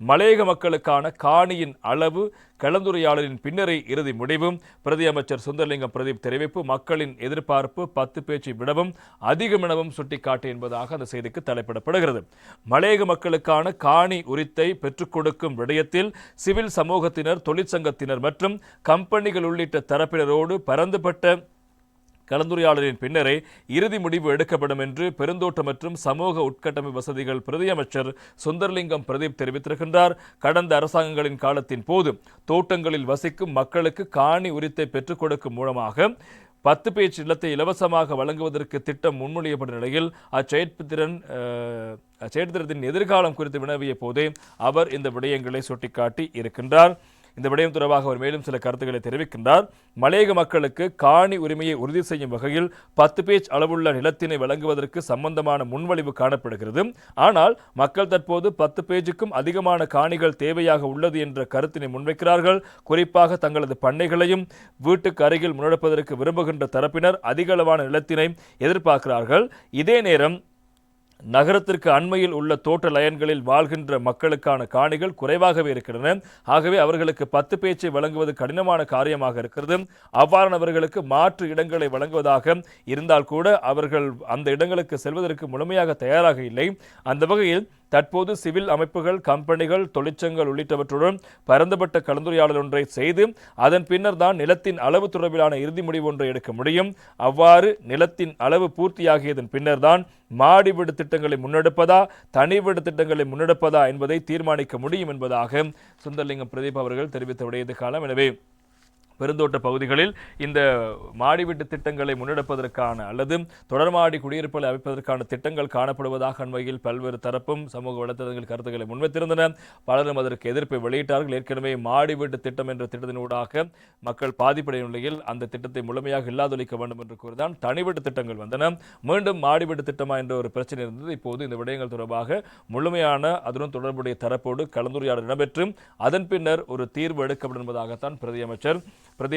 மலையக மக்களுக்கான காணியின் அளவு கலந்துரையாடலின் பின்னரே இறுதி முடிவும் பிரதி அமைச்சர் சுந்தரலிங்கம் பிரதீப் தெரிவிப்பு மக்களின் எதிர்பார்ப்பு பத்து பேச்சு விடவும் அதிகமெனவும் சுட்டிக்காட்டு என்பதாக அந்த செய்திக்கு தலைப்பிடப்படுகிறது. மலையக மக்களுக்கான காணி உரித்தை பெற்றுக் கொடுக்கும் விடயத்தில் சிவில் சமூகத்தினர் தொழிற்சங்கத்தினர் மற்றும் கம்பெனிகள் உள்ளிட்ட தரப்பினரோடு பரந்துபட்ட கலந்துரையாடலின் பின்னரே இறுதி முடிவு எடுக்கப்படும் என்று பெருந்தோட்டம் மற்றும் சமூக உட்கட்டமைப்பு வசதிகள் பிரதியமைச்சர் சுந்தர்லிங்கம் பிரதீப் தெரிவித்திருக்கின்றார். கடந்த அரசாங்கங்களின் காலத்தின் போது தோட்டங்களில் வசிக்கும் மக்களுக்கு காணி உரித்தை பெற்றுக் கொடுக்கும் மூலமாக பத்து பேச்சு இல்லத்தை இலவசமாக வழங்குவதற்கு திட்டம் முன்மொழியப்பட்ட நிலையில் அச்செயற்திறன் அஹ், அச்செயற்திறத்தின் எதிர்காலம் குறித்து வினவிய போதே அவர் இந்த விடயங்களை சுட்டிக்காட்டி இருக்கின்றார். இந்த விடயம் தொடர்பாக அவர் மேலும் சில கருத்துக்களை தெரிவிக்கின்றார். மலையக மக்களுக்கு காணி உரிமையை உறுதி செய்யும் வகையில் பத்து பேஜ் அளவுள்ள நிலத்தினை வழங்குவதற்கு சம்பந்தமான முன்வழிவு காணப்படுகிறது. ஆனால் மக்கள் தற்போது பத்து பேஜுக்கும் அதிகமான காணிகள் தேவையாக உள்ளது என்ற கருத்தினை முன்வைக்கிறார்கள். குறிப்பாக தங்களது பண்ணைகளையும் வீட்டுக்கு அருகில் முன்னெடுப்பதற்கு விரும்புகின்ற தரப்பினர் அதிக அளவான நிலத்தினை எதிர்பார்க்கிறார்கள். இதே நேரம் நகரத்திற்கு அண்மையில் உள்ள தோட்ட லயன்களில் வாழ்கின்ற மக்களுக்கான காணிகள் குறைவாகவே இருக்கின்றன. ஆகவே அவர்களுக்கு பத்து பேச்சை வழங்குவது கடினமான காரியமாக இருக்கிறது. அவ்வாறானவர்களுக்கு மாற்று இடங்களை வழங்குவதாக இருந்தால் கூட அவர்கள் அந்த இடங்களுக்கு செல்வதற்கு முழுமையாக தயாராக இல்லை. அந்த வகையில் தற்போது சிவில் அமைப்புகள் கம்பெனிகள் தொழிற்சங்கங்கள் உள்ளிட்டவற்றுடன் பரந்துபட்ட கலந்துரையாடல் ஒன்றை செய்து அதன் பின்னர் தான் நிலத்தின் அளவு தொடர்பிலான இறுதி முடிவு ஒன்றை எடுக்க முடியும். அவ்வாறு நிலத்தின் அளவு பூர்த்தியாகியதன் பின்னர் தான் மாடி வீடு திட்டங்களை முன்னெடுப்பதா தனி வீடு திட்டங்களை முன்னெடுப்பதா என்பதை தீர்மானிக்க முடியும் என்பதாக சுந்தர்லிங்கம் பிரதீப் அவர்கள் தெரிவித்த விடையது காலம் எனவே பெருந்தோட்ட பகுதிகளில் இந்த மாடிவீட்டு திட்டங்களை முன்னெடுப்பதற்கான அல்லது தொடர்மாடி குடியிருப்புகளை அமைப்பதற்கான திட்டங்கள் காணப்படுவதாக அண்மையில் பல்வேறு தரப்பும் சமூக வலைத்தளங்கள் கருத்துக்களை முன்வைத்திருந்தன. பலரும் அதற்கு எதிர்ப்பை வெளியிட்டார்கள். ஏற்கனவே மாடி வீட்டு திட்டம் என்ற திட்டத்தினூடாக மக்கள் பாதிப்படையும் நிலையில் அந்த திட்டத்தை முழுமையாக இல்லாதொழிக்க வேண்டும் என்று கூறிதான் தனிவீட்டு திட்டங்கள் வந்தன. மீண்டும் மாடி வீட்டு திட்டமா என்ற ஒரு பிரச்சனை இருந்தது. இப்போது இந்த விடயங்கள் தொடர்பாக முழுமையான அதனுடன் தொடர்புடைய தரப்போடு கலந்துரையாடல் இடம்பெற்று அதன் பின்னர் ஒரு தீர்வு எடுக்கப்படும் என்பதாகத்தான் பிரதி அமைச்சர் பிரதீப்